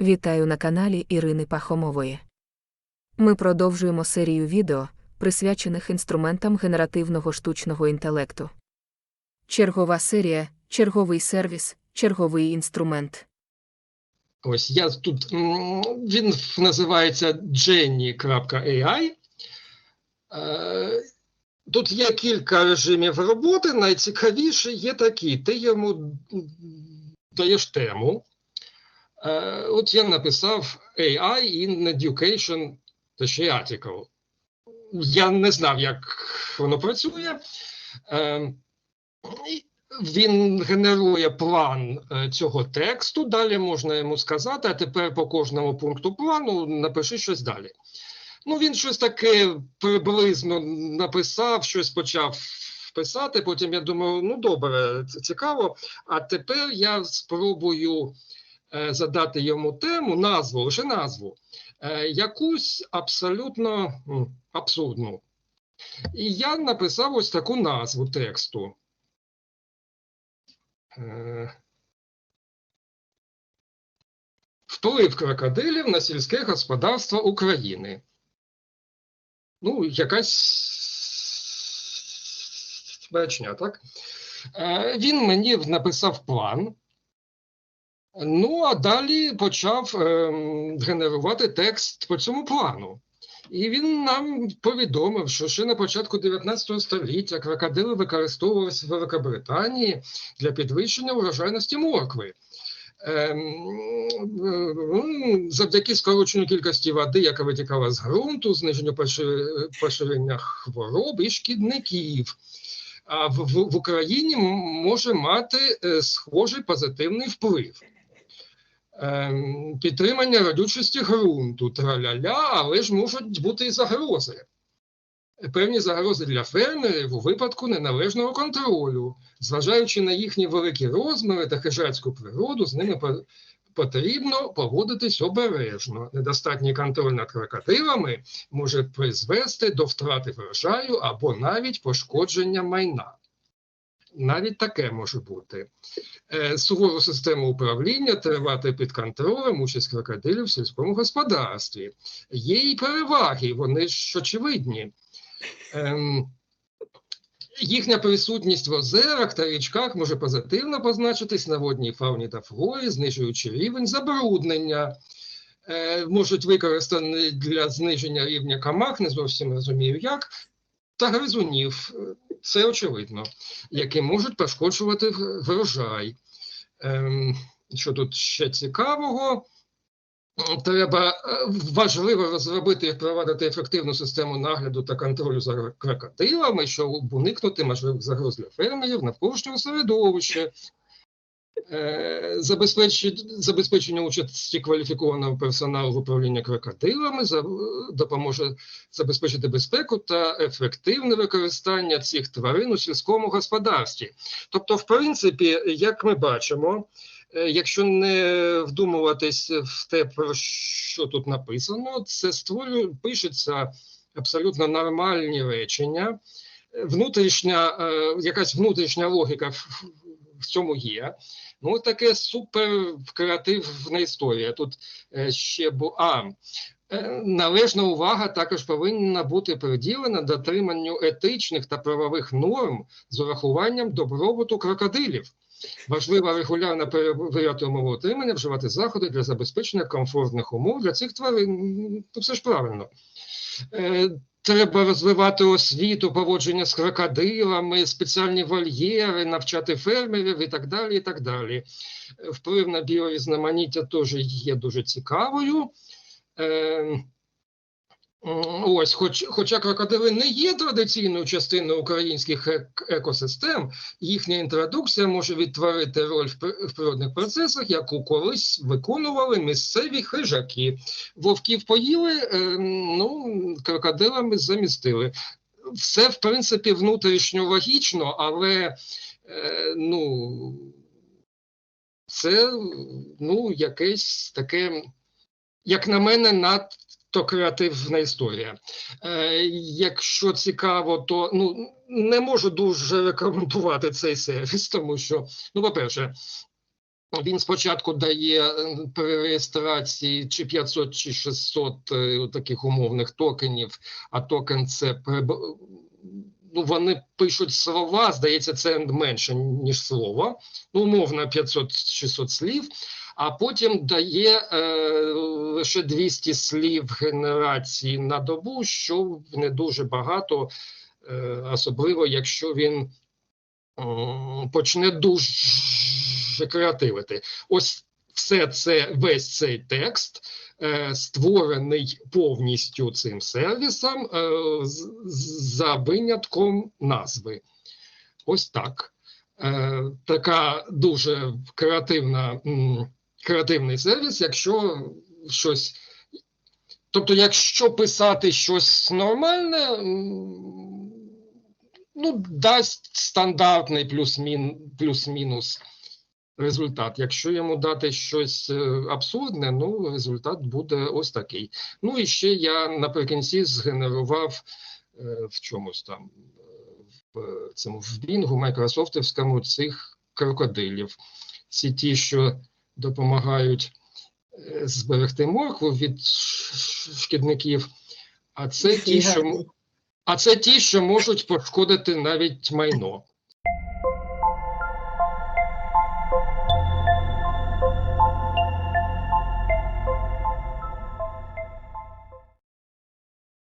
Вітаю на каналі Ірини Пахомової. Ми продовжуємо серію відео, присвячених інструментам генеративного штучного інтелекту. Чергова серія, черговий сервіс, черговий інструмент. Ось я тут він називається Jenny.ai. Е, Тут є кілька режимів роботи. Найцікавіше є такі. Ти йому даєш тему. Е, От я написав AI in Education та ще article. Я не знав, як воно працює. Е, він генерує план е, цього тексту. Далі можна йому сказати, а тепер по кожному пункту плану напиши щось далі. Ну, він щось таке приблизно написав, щось почав писати. Потім я думаю, ну добре, це цікаво. А тепер я спробую задати йому тему, назву, лише назву, е, якусь абсолютно абсурдну. І я написав ось таку назву тексту. Е, Вплив крокодилів на сільське господарство України. Ну, якась бачня, так? Е, Він мені написав план. Ну, а далі почав ем, генерувати текст по цьому плану. І він нам повідомив, що ще на початку 19 століття крокодили використовувалися в Великобританії для підвищення урожайності моркви. Ем, Завдяки скороченню кількості води, яка витікала з ґрунту, зниженню пошир- поширення хвороб і шкідників. А в, в, в Україні може мати е, схожий позитивний вплив. Ем, Підтримання родючості ґрунту, траля-ля, але ж можуть бути і загрози. Певні загрози для фермерів у випадку неналежного контролю, зважаючи на їхні великі розміри та хижацьку природу, з ними по- потрібно поводитись обережно. Недостатній контроль над крокодилами може призвести до втрати врожаю або навіть пошкодження майна. Навіть таке може бути. Е, Сувору систему управління тривати під контролем участь крокодилів в сільському господарстві. Є і переваги, вони ж очевидні. Ем, Їхня присутність в озерах та річках може позитивно позначитись на водній фауні та флорі, знижуючи рівень забруднення. Е, можуть використані для зниження рівня камах, не зовсім розумію як, та гризунів. Це очевидно, які можуть пошкоджувати врожай. Ем, що тут ще цікавого? Треба е, важливо розробити і впровадити ефективну систему нагляду та контролю за крокодилами, щоб уникнути можливих загроз для фермерів навколишнього середовища. Е, Забезпечення участі кваліфікованого персоналу в управлінні крокодилами допоможе забезпечити безпеку та ефективне використання цих тварин у сільському господарстві. Тобто, в принципі, як ми бачимо, Е, Якщо не вдумуватись в те, про що тут написано, це створює, пишеться абсолютно нормальні речення. Внутрішня, е, якась внутрішня логіка в, цьому є. Ну, таке супер креативна історія. Тут е, ще бу... а, е, належна увага також повинна бути приділена дотриманню етичних та правових норм з урахуванням добробуту крокодилів. Важливо регулярно перевіряти умови утримання, вживати заходи для забезпечення комфортних умов для цих тварин. Ну, все ж правильно. Треба розвивати освіту, поводження з крокодилами, спеціальні вольєри, навчати фермерів і так далі. і так далі. Вплив на біорізноманіття теж є дуже цікавою. Е, Ось, хоч, хоча крокодили не є традиційною частиною українських ек- екосистем, їхня інтродукція може відтворити роль в, при- в природних процесах, яку колись виконували місцеві хижаки. Вовків поїли, е, ну, крокодилами замістили. Все, в принципі, внутрішньо логічно, але е, ну, це ну, якесь таке, як на мене, над то креативна історія. Е, якщо цікаво, то ну, не можу дуже рекомендувати цей сервіс, тому що, ну, по-перше, він спочатку дає е, при реєстрації чи 500, чи 600 е, таких умовних токенів, а токен це приб- ну, вони пишуть слова, здається, це менше, ніж слово, ну, умовно 500-600 слів, а потім дає е, лише 200 слів генерації на добу, що не дуже багато, е, особливо якщо він м, почне дуже креативити. Ось все це, весь цей текст е, створений повністю цим сервісом е, за винятком назви. Ось так. Е, така дуже креативна, креативний сервіс, якщо щось. Тобто, якщо писати щось нормальне, ну, дасть стандартний плюс-мін, плюс-мінус результат. Якщо йому дати щось е, абсурдне, ну результат буде ось такий. Ну і ще я наприкінці згенерував е, в чомусь там е, в цьому в Бінгу майкрософтівському цих крокодилів. Ці ті, що допомагають е, зберегти моркву від шкідників, а це ті, що а це ті, що можуть пошкодити навіть майно.